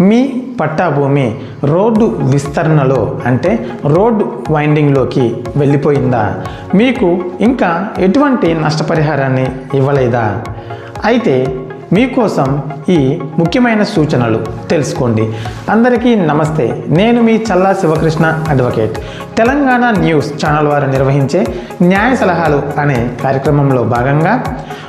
మీ పట్టాభూమి road విస్తరణలో అంటే road వైండింగ్లోకి వెళ్ళిపోయిందా? మీకు ఇంకా ఎటువంటి నష్టపరిహారాన్ని ఇవ్వలేదా? అయితే మీకోసం ఈ ముఖ్యమైన సూచనలు తెలుసుకోండి. అందరికీ నమస్తే. నేను మీ Challa Shivakrishna advocate. Telangana news channel వారు నిర్వహించే న్యాయ సలహాలు అనే కార్యక్రమంలో భాగంగా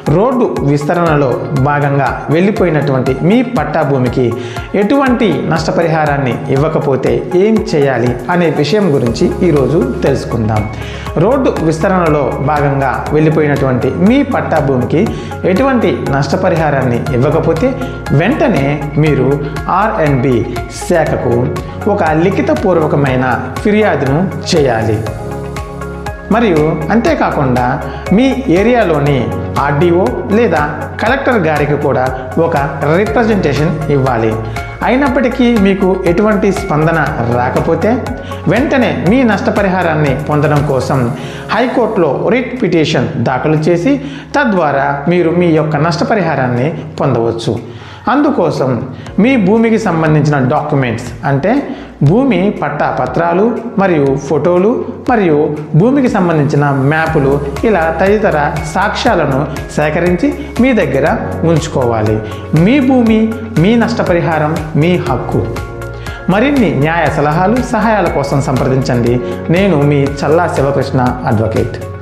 రోడ్డు విస్తరణలో భాగంగా వెళ్ళిపోయినటువంటి మీ పట్టా భూమికి ఎటువంటి నష్టపరిహారాన్ని ఇవ్వకపోతే ఏం చేయాలి అనే విషయం గురించి ఈరోజు తెలుసుకుందాం. రోడ్డు విస్తరణలో భాగంగా వెళ్ళిపోయినటువంటి మీ పట్టా భూమికి ఎటువంటి నష్టపరిహారాన్ని ఇవ్వకపోతే వెంటనే మీరు ఆర్ఎండ్బి శాఖకు ఒక లిఖితపూర్వకమైన ఫిర్యాదును చేయాలి. మరియు అంతేకాకుండా మీ ఏరియాలోని ఆర్డీఓ లేదా కలెక్టర్ గారికి కూడా ఒక రిప్రజెంటేషన్ ఇవ్వాలి. అయినప్పటికీ మీకు ఎటువంటి స్పందన రాకపోతే వెంటనే మీ నష్టపరిహారాన్ని పొందడం కోసం హైకోర్టులో రిట్ పిటిషన్ దాఖలు చేసి తద్వారా మీరు మీ యొక్క నష్టపరిహారాన్ని పొందవచ్చు. అందుకోసం మీ భూమికి సంబంధించిన డాక్యుమెంట్స్ అంటే భూమి పట్టా పత్రాలు మరియు ఫోటోలు మరియు భూమికి సంబంధించిన మ్యాపులు ఇలా తదితర సాక్ష్యాలను సేకరించి మీ దగ్గర ఉంచుకోవాలి. మీ భూమి మీ నష్టపరిహారం మీ హక్కు. మరిన్ని న్యాయ సలహాలు సహాయాల కోసం సంప్రదించండి. నేను మీ చల్లా శివకృష్ణ అడ్వకేట్.